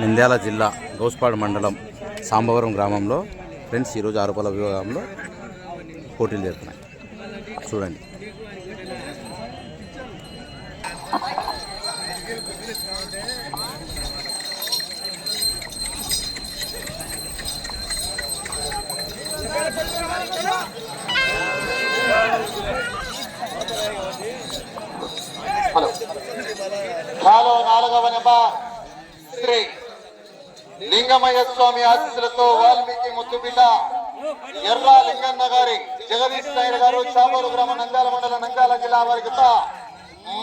నంద్యాల జిల్లా గౌస్పాడు మండలం సాంబవరం గ్రామంలో ఫ్రెండ్స్ ఈరోజు ఆరుపల విభాగంలో పోటీలు జరుగుతున్నాయి. చూడండి. హలో. నాలుగవ నెంబర్ శ్రీ లింగమయ్య స్వామి ఆశీస్సులతో వాల్మీకి ముత్తుబిడ్డ ఎర్ర లింగన్న గారి జగదీష్ నాయుడు గారు చాపూరు గ్రామ నంద్యాల మండలం నంద్యాల జిల్లా వారి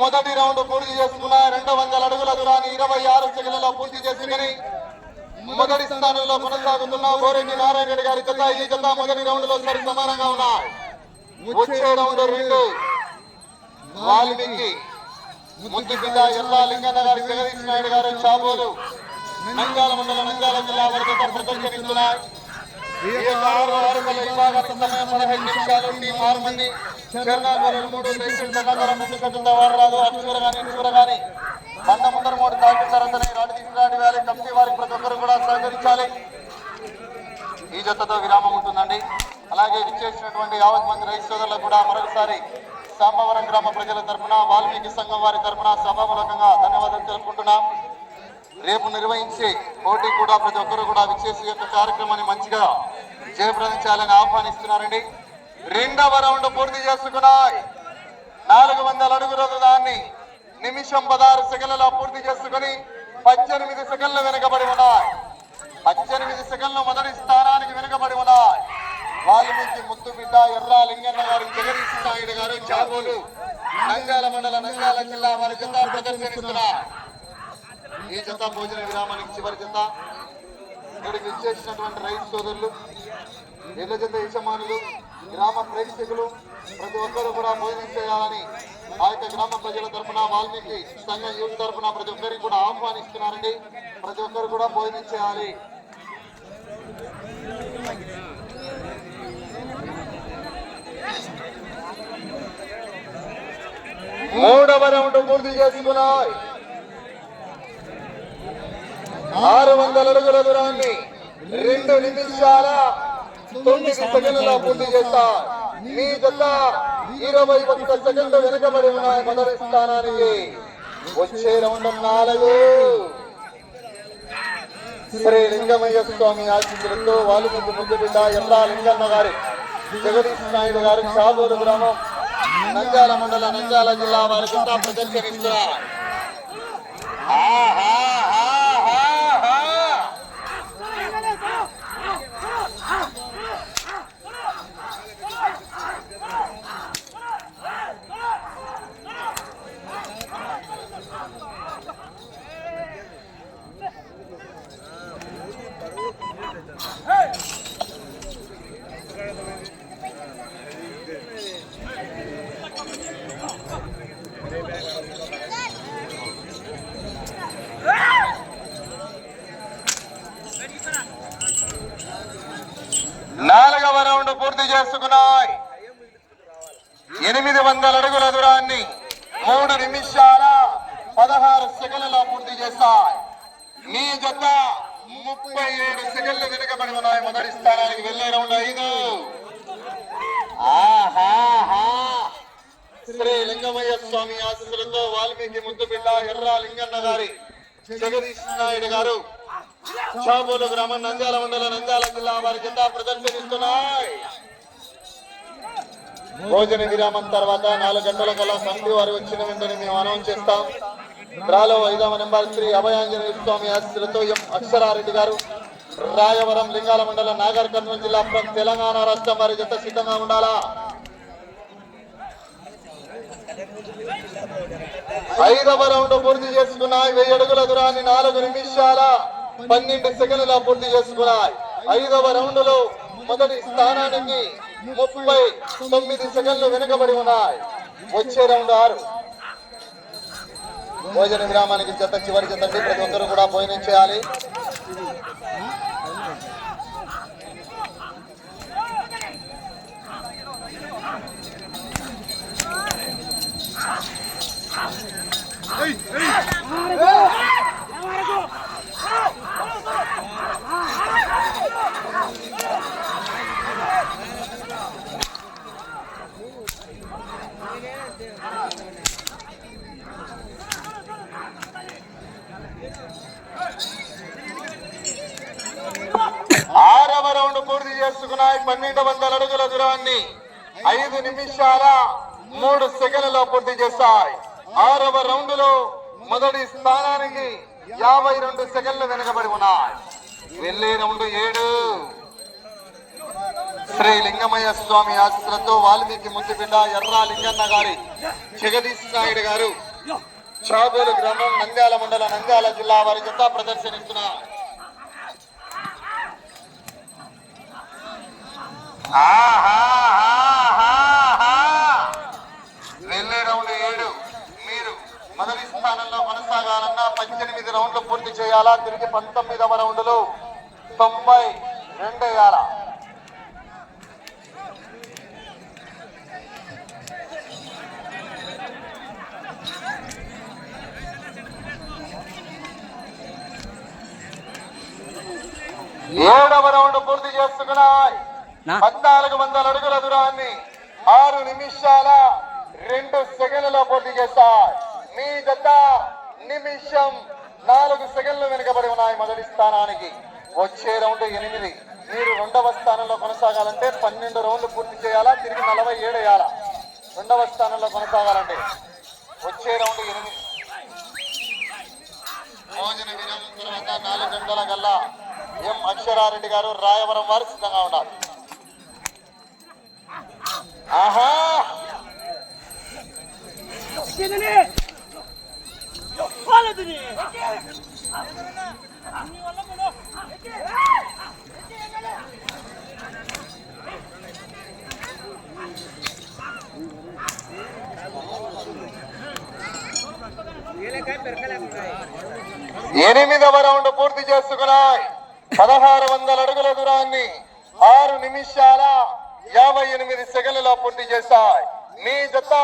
మొదటి రౌండ్ పూర్తి చేసుకున్న రెండు వందల అడుగుల దూరాన్ని ఇరవై ఆరు సెకండ్లలో పూర్తి చేసుకుని మొదటి స్థానంలో కొనసాగుతున్న గోరెడ్డి నారాయణ రెడ్డి గారి జత. ఈ జత మొదటి రౌండ్లో సరి సమానంగా ఉన్నాయి వచ్చే రౌండ్ రెండు. వాల్మీకి ముందు బిడ్డ ఎల్లా లింగన్న గారు జగదీష్ నాయుడు గారు చాబోలు నంద్యాల మండలం నంద్యాల జిల్లా వరకు ప్రదర్శనిస్తున్నాయి ఈ యొక్క ఆరు నిమిషాలు ఆరు మంది మూడు సైకిల్ సహకారం ముందు కట్టిన వాడరాదు చూడగాని చూడగాని బండ ముందర మూడు తాకిన తర్వాతనే రాడు తీసుకురాని వారి కమిటీ వారికి ప్రతి ఒక్కరు కూడా సహకరించాలి. ఈ జతతో విరామం ఉంటుందండి. అలాగే విచ్చేసినటువంటి యావత్ మంది రైతు సోదరులకు కూడా మరొకసారి సాంబవరం గ్రామ ప్రజల తరపున వాల్మీకి సంఘం వారి తరపున సభామూలకంగా ధన్యవాదాలు తెలుపుకుంటున్నాం. రేపు నిర్వహించే పోటీ కూడా ప్రతి ఒక్కరు కూడా విచ్చేసి యొక్క కార్యక్రమాన్ని మంచిగా జయప్రదించాలని ఆహ్వానిస్తున్నారండి. రెండవ రౌండ్ పూర్తి చేసుకున్నాయి. నాలుగు వందల అడుగుల దాన్ని నిమిషం పదహారు సెకండ్లలో పూర్తి చేసుకుని పద్దెనిమిది సెకండ్లు వెనుకబడి ఉన్నాయి. పద్దెనిమిది సెకండ్లు మొదటి స్థానానికి వెనుకబడి ఉన్నాయి. వాల్మీకి ముద్దు బిడ్డ ఎర్ర లింగన్న గారు జగదీశ్ నాయుడు గారు చాబోలు నంద్యాల మండల నంద్యాల జిల్లా వారి జిల్లా ప్రదర్శనిస్తున్నారు ఈ జత భోజన విరామానికి చివరి జత? ఇక్కడికి ఇచ్చేసినటువంటి రైతు సోదరులు ఇళ్ళ జత యజమానులు గ్రామ ప్రేక్షకులు ప్రతి ఒక్కరూ కూడా భోజనం చేయాలని ఆ యొక్క గ్రామ ప్రజల తరఫున వాల్మీకి సంఘం యూత్ తరపున ప్రతి ఒక్కరికి కూడా ఆహ్వానిస్తున్నారండి. ప్రతి ఒక్కరు కూడా భోజనం చేయాలి. మూడవ రౌండ్ పూర్తి చేసుకున్నాయి ఆరు వందల అడుగుల దూరాన్ని రెండు నిమిషాల తొమ్మిది సెకండ్ల పూర్తి చేస్తా. మీ జత ఇరవై ఒక్క సెకండ్ వెనుకబడి ఉన్నాయి మొదటి స్థానానికి వచ్చే రౌండ్ నాలుగు. శ్రీ లింగమయ్య స్వామి ఆశీస్సులతో వాల్మీకి ముందు బిడ్డ ఎల్లా లింగన్న గారి జగదీష్ నాయుడు గారు షాబూరు గ్రామం నంద్యాల మండలం నంద్యాల జిల్లా వారి కింద ప్రదర్శనిస్తున్నారు. ఆహా, ఆహా. నాలుగవ రౌండ్ పూర్తి చేసుకున్నాయి. ఎనిమిది వందల అడుగుల దూరాన్ని మూడు నిమిషాల పదహారు సెకండ్లలో పూర్తి చేస్తాయి. మీ జత ముప్పై ఏడు సెకండ్లు వెనుకబడి ఉన్నాయి. మొదటి స్థానానికి వెళ్ళే రౌండ్ ఐదు. శ్రీ లింగమయ్య స్వామి ఆశీస్సులతో వాల్మీకి ముద్దు బిడ్డ ఎర్ర లింగన్న గారి జగదీష్ నాయుడు గారు. చాబోలు గ్రామం నంద్యాల మండలం నంద్యాల జిల్లా వారి కింద ప్రదర్శనిస్తున్నాయి. భోజన విరామం తర్వాత నాలుగు గంటల కల్లా సమితి వారు వచ్చిన వెంటనే మేము అనౌన్స్ చేస్తాం. రాలో ఐదవ నెంబర్ శ్రీ అభయాంజనేయ స్వామి ఆశీస్సులతో ఎం అక్షరారెడ్డి గారు రాయవరం లింగాల మండలం నాగర్ కర్నూలు జిల్లా ఫ్రం తెలంగాణ రాష్ట్రం వారి జత సిద్ధంగా ఉండాలా? ఐదవ రౌండ్ పూర్తి చేసుకున్నాయి. వెయ్యి అడుగుల దూరాన్ని నాలుగు నిమిషాల పన్నెండు సెకండ్ల పూర్తి చేసుకున్నాయి. ఐదవ రౌండ్లో మొదటి స్థానానికి ముప్పై తొమ్మిది సెకండ్లు వెనుకబడి ఉన్నాయి. వచ్చే రౌండ్ ఆరు. భోజన విరామానికి చెత్త చివరి చెత్తండి ప్రతి ఒక్కరూ కూడా భోజనం చేయాలి. Hey, hey. చేసుకున్నాయి పన్నెండు వందల అడుగుల దూరాన్ని ఐదు నిమిషాల మూడు సెకండ్లలో పూర్తి చేశాయి ఆరవ రౌండ్లో మొదటి స్థానానికి యాభై రెండు సెకండ్లు వెనుకబడి ఉన్నాయి. వెళ్ళే రౌండ్ ఏడు. శ్రీ లింగమయ్య స్వామి ఆశ్రతో వాల్మీకి ముద్దుబిడ్డ ఎర్రా లింగన్న గారి జగదీష్ నాయుడు గారు. చాగోలు గ్రామం నంద్యాల మండల నంద్యాల జిల్లా వారి జత ప్రదర్శనిస్తున్నారు. వెళ్ళే రౌండ్ ఏడు. మీరు మొదటి స్థానంలో కొనసాగాలన్నా పద్దెనిమిది రౌండ్లు పూర్తి చేయాలా? తిరిగి పంతొమ్మిదవ రౌండ్లు తొంభై రెండు వేయాల. ఏడవ రౌండ్ పూర్తి చేస్తున్నాయి పద్నాలుగు వందల అడుగుల దూరాన్ని ఆరు నిమిషాల రెండు సెకండ్లలో పోటీ చేస్తారు మీ గత నిమిషం నాలుగు సెకండ్లు వెనుకబడి ఉన్నాయి మొదటి స్థానానికి. వచ్చే రౌండ్ ఎనిమిది. మీరు రెండవ స్థానంలో కొనసాగాలంటే పన్నెండు రౌండ్లు పూర్తి చేయాలా? తిరిగి నలభై ఏడు వేయాలా? రెండవ స్థానంలో కొనసాగాలంటే వచ్చే రౌండ్ ఎనిమిది. భోజన విరామం తర్వాత నాలుగు గంటల కల్లా ఎం అక్షరారెడ్డి గారు రాయవరం వారు సిద్ధంగా ఉన్నారు. ఆహా! ఎనిమిదవ రౌండ్ పూర్తి చేసుకున్నాయి. పదహారు వందల అడుగుల దూరాన్ని ఆరు నిమిషాల యాభై ఎనిమిది సెకండ్లలో పూర్తి చేశాయి. మీ జత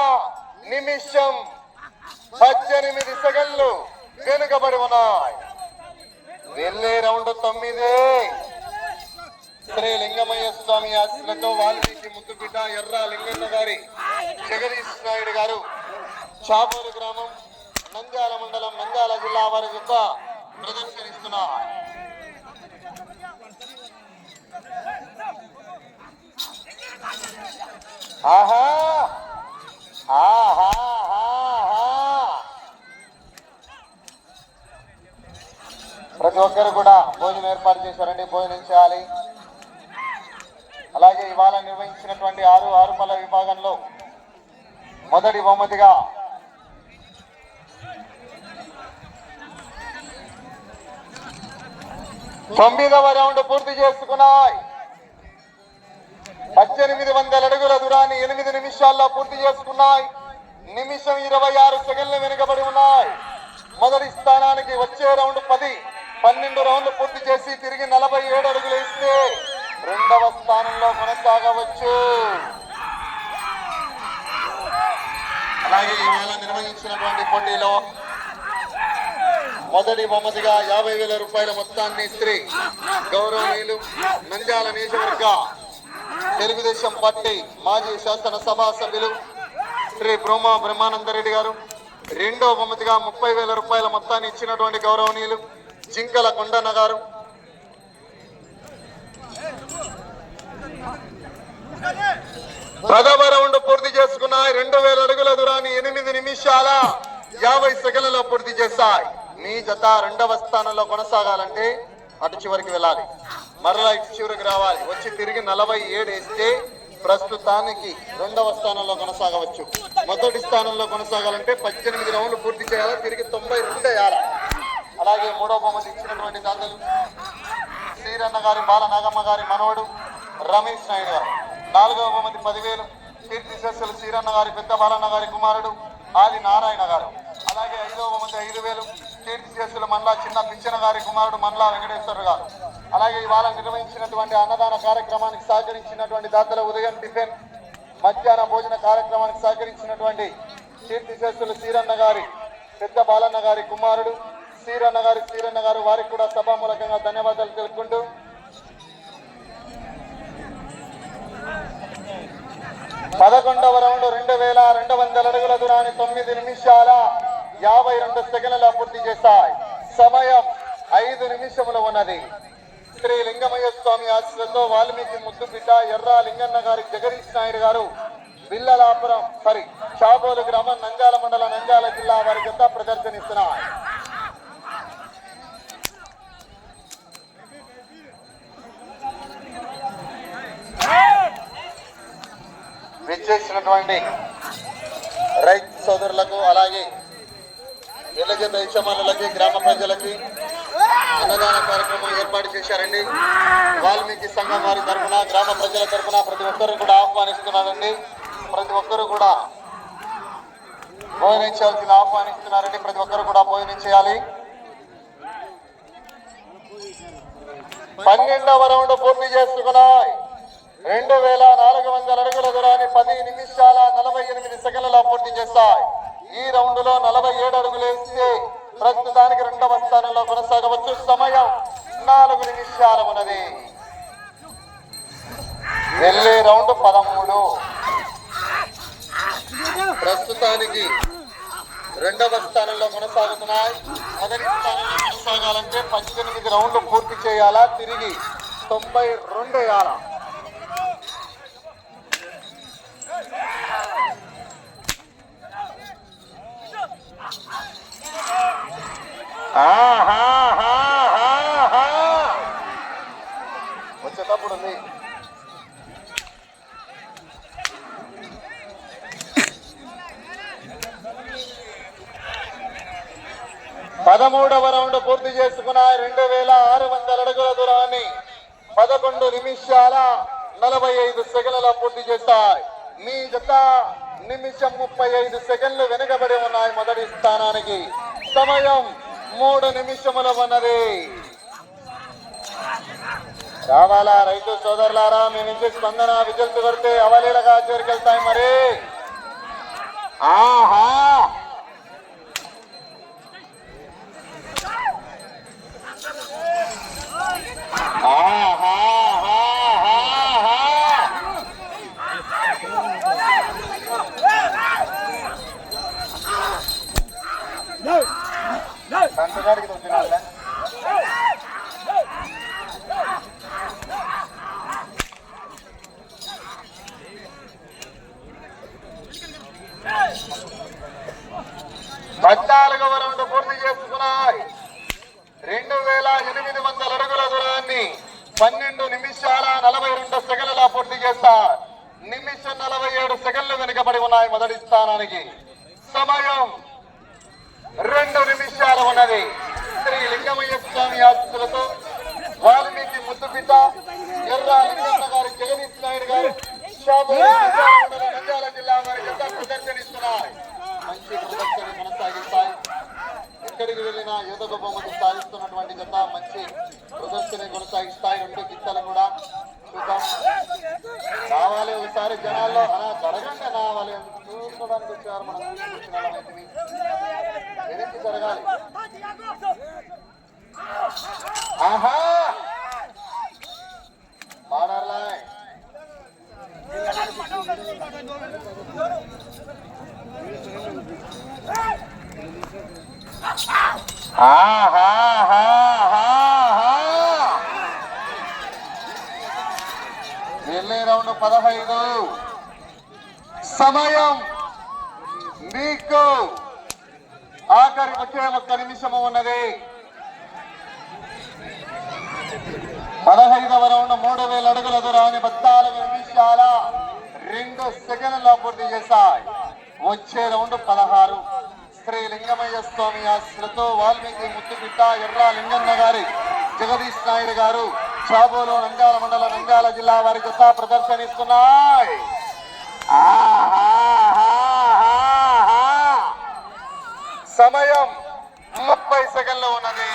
నిమిషం పద్దెనిమిది సెకండ్లు వెనుకబడి ఉన్నాయి. వెళ్ళే రౌండ్ తొమ్మిది. శ్రీ లింగమయ్య స్వామి ఆశలతో వాల్మీకి ముద్దుబిడ్డ ఎర్ర లింగన్న గారి జగదీష్ నాయుడు గారు. చాపూరు గ్రామం నంద్యాల మండలం నంద్యాల జిల్లా వారి యొక్క ప్రదర్శనిస్తున్నారు ఆహా! ఆహా! ప్రతి ఒక్కరు కూడా భోజనం ఏర్పాటు చేశారండి భోజనం చేయాలి. అలాగే ఇవాళ నిర్వహించినటువంటి ఆరు ఆరు ఆరుపల్ల విభాగంలో మొదటి బహుమతిగా తొమ్మిదవ రౌండ్ పూర్తి చేసుకున్నాయి. పద్దెనిమిది వందల అడుగుల దూరాన్ని ఎనిమిది నిమిషాల్లో పూర్తి చేసుకున్నాయి. నిమిషం ఇరవై ఆరు సెకండ్లు వెనుకబడి ఉన్నాయి. మొదటి స్థానానికి వచ్చే రౌండ్ పది. పన్నెండు రౌండ్లు పూర్తి చేసి తిరిగి నలభై ఏడు అడుగులు ఇస్తే రెండవ స్థానంలో కొనసాగవచ్చు. అలాగే ఈవేళ నిర్వహించినటువంటి పోటీలో మొదటి బహుమతిగా యాభై వేల రూపాయల మొత్తాన్ని శ్రీ గౌరవనీయులు నంద్యాల నియోజకవర్గ తెలుగుదేశం పార్టీ మాజీ శాసనసభ సభ్యులు శ్రీ బ్రహ్మ బ్రహ్మానందరెడ్డి గారు. రెండో బహుమతిగా ముప్పై వేల రూపాయల మొత్తాన్ని ఇచ్చినటువంటి గౌరవనీయులు జింకల కొండన్న గారు. ప్రథమ రౌండ్ పూర్తి చేసుకున్నాయి రెండు వేల అడుగుల దూరాన్ని ఎనిమిది నిమిషాల యాభై సెకండ్లలో పూర్తి చేశాయి. మీ జత రెండవ స్థానంలో కొనసాగాలంటే అటు చివరికి వెళ్ళాలి. మరలా ఇటు చివరికి రావాలి. వచ్చి తిరిగి నలభై ఏడు ఇస్తే ప్రస్తుతానికి రెండవ స్థానంలో కొనసాగవచ్చు. మొదటి స్థానంలో కొనసాగాలంటే పద్దెనిమిది రౌండ్లు పూర్తి చేయాలి. తిరిగి తొంభై రెండు వేయాలి. అలాగే మూడో బహుమతి ఇచ్చినటువంటి దాతలు శ్రీరన్న గారి బాల నాగమ్మ గారి మనవడు రమేష్ నాయుడు గారు. నాలుగవ బహుమతి పదివేలు. కీర్తి శస్సులు శ్రీరన్న గారి పెద్ద బాలన్న గారి కుమారుడు ఆది నారాయణ గారు. అలాగే ఐదవ బహుమతి ఐదు వేలు. కీర్తి శస్సులు మండల చిన్న పిచ్చన గారి కుమారుడు మండల వెంకటేశ్వర గారు. అలాగే ఇవాళ నిర్వహించినటువంటి అన్నదాన కార్యక్రమానికి సహకరించినటువంటి దాతల ఉదయం టిఫిన్ మధ్యాహ్న భోజన కార్యక్రమానికి సహకరించినటువంటి కీర్తి సీరన్న శ్రీరన్న గారి పెద్ద బాలన్న గారి కుమారుడు. శ్రీరన్న గారి శ్రీరన్న గారు వారికి కూడా సభామూలకంగా ధన్యవాదాలు తెలుపుకుంటూ. పదకొండవ రౌండ్ రెండు వేల రెండు వందల అడుగుల దూరాన్ని తొమ్మిది నిమిషాల యాభై రెండు సెకండ్ల పూర్తి చేశాయి. సమయం ఐదు నిమిషములు ఉన్నది. శ్రీ లింగమయ్య స్వామి ఆశీస్సులతో వాల్మీకి ముద్దు బిడ్డ ఎర్ర లింగన్న గారి జగదీష్ నాయుడు గారు బిల్లలాపురం సారీ చాబోలు గ్రామం నంగాల మండలం నంగాల జిల్లా వారి జత ప్రదర్శనిస్తున్నారు విచ్చేసినటువంటి రైతు సోదరులకు అలాగే ఇళ్ళజత యజమానులకి గ్రామ ప్రజలకి అన్నదాన కార్యక్రమం ఏర్పాటు చేశారండి. వాల్మీకి సంఘం వారి తరఫున గ్రామ ప్రజల తరఫున ప్రతి ఒక్కరు కూడా ఆహ్వానిస్తున్నారండి. ప్రతి ఒక్కరు కూడా భోజనం చేయాల్సిన ఆహ్వానిస్తున్నారండి. ప్రతి ఒక్కరు కూడా భోజనం చేయాలి. పన్నెండవ రౌండ్ పూర్తి చేసుకున్నాయి. రెండు వేల నాలుగు వందల అడుగుల దూరాన్ని పది నిమిషాల నలభై ఎనిమిది సెకండ్లలో పూర్తి చేస్తాయి. ఈ రౌండ్లో నలభై ఏడు అడుగులు వేస్తే ప్రస్తుతానికి రెండవ స్థానంలో కొనసాగవచ్చు. సమయం నాలుగు నిమిషాలు ఉన్నది వెళ్ళే రౌండ్ పదమూడు. ప్రస్తుతానికి రెండవ స్థానంలో కొనసాగుతున్నాయి. మొదటి స్థానంలో కొనసాగాలంటే పద్దెనిమిది రౌండ్లు పూర్తి చేయాలా? తిరిగి తొంభై రెండు వేయాలా వచ్చేటప్పుడు ఉంది పదమూడవ రౌండ్ పూర్తి చేసుకున్న రెండు వేల ఆరు వందల అడుగుల దూరాన్ని పదకొండు నిమిషాల నలభై ఐదు సెకండ్ల పూర్తి చేస్తాయి. మీ జత నిమిషం ముప్పై ఐదు సెకండ్లు వెనుకబడి ఉన్నాయి మొదటి స్థానానికి. సమయం మూడు నిమిషముల ఉన్నది. రావాలా రైతు సోదరులారా? మీ నుంచి స్పందన విజల్తు కొడితే అవలీలగా చేరుకెళ్తాయి మరి. ఆహా ఆహాహాహాహా. సంతకాడికి దొరికినాడులే. పద్నాలుగవ రౌండ్ పూర్తి చేసుకున్నాయి రెండు వేల ఎనిమిది వందల అడుగుల దూరాన్ని పన్నెండు నిమిషాల నలభై రెండు సెకండ్ల పూర్తి చేస్తారు నిమిషం నలభై ఏడు సెకండ్లు వెనుకబడి ఉన్నాయి మొదటి స్థానానికి. సమయం రెండు నిమిషాలు ఉన్నది. శ్రీ లింగమయ్య స్వామి ఆశీస్సులతో వాల్మీకి ముద్దుపిత ఎర్ర లింగన్న గారి జగదీష్ నాయుడు గారు షాబూరి సీతారామరావు నంద్యాల జిల్లా వారి జత ప్రదర్శనిస్తున్నారు మంచి ప్రదర్శన కొనసాగిస్తాయి ఎక్కడికి వెళ్ళినా యువత ఒక బొమ్మకు సాగిస్తున్నటువంటి జత మంచి ప్రదర్శన కొనసాగిస్తాయి. రెండు గిత్తలు కూడా చూద్దాం. రావాలి ఒకసారి జనాల్లో అలా జరగండి రావాలి చూసుకోవడానికి వచ్చారు మనం చూసుకొచ్చిన వెనక్కి జరగాలి. ఆహా! వెళ్ళే రౌండ్ పదహైదు. సమయం మీకు ఆఖరి ఒకే ఒక్క నిమిషము ఉన్నది. పదహైదవ రౌండ్ మూడు వేల అడుగుల దూరాన్ని పద్నాలుగు నిమిషాల రెండు సెకండ్ల పూర్తి చేశాయి. వచ్చే రౌండ్ పదహారు. శ్రీ లింగమయ్య స్వామి ఆశ్రతో వాల్మీకి ముత్తుబిడ్డ ఎర్ర లింగన్న గారి జగదీష్ నాయుడు గారు చాబోలు నంద్యాల మండలం నంద్యాల జిల్లా వారి జత ప్రదర్శనిస్తున్నాయి. సమయం ముప్పై సెకండ్లు ఉన్నది.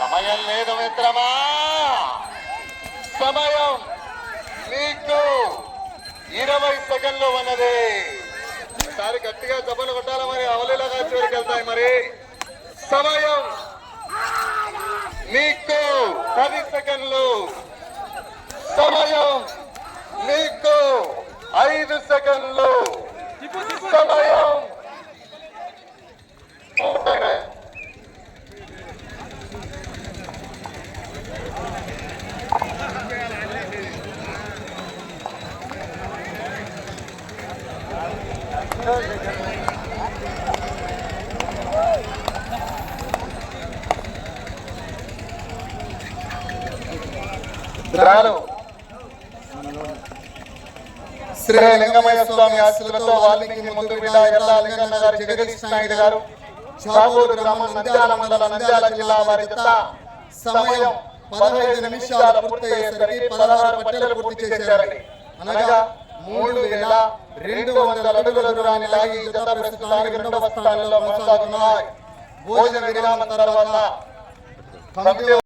సమయం లేదు మిత్రమా. సమయం మీకు ఇరవై సెకండ్లు ఉన్నది. ఈసారి గట్టిగా దెబ్బలు కొట్టాలా మరి? అవలీలగా చివరికెళ్తాయి మరి. సమయం మీకు పది సెకండ్లు. సమయం మీకు ఐదు సెకండ్లు. సమయం ద్రాలు శ్రీ లింగమయ్య స్వామి ఆశీస్సులతో వాల్మీకి ముందు బిడ్డ ఎల్లా లింగన్న గారు జగదీష్ నాయుడు గారు చాగూరు గ్రామం నంద్యాల మండల నంద్యాల జిల్లా వారి జత సమయం పదహైదు నిమిషాలు పూర్తయ్యేసరికి పదహారు పట్టెలు పూర్తి చేశారండి అనగా మూడు వేల రెండు వందల అడుగుల దూరాన్ని లాగి ఈ జత ప్రస్తుతానికి రెండవ స్థానంలో కొనసాగుతున్నాయి. భోజన విరామ తర్వాత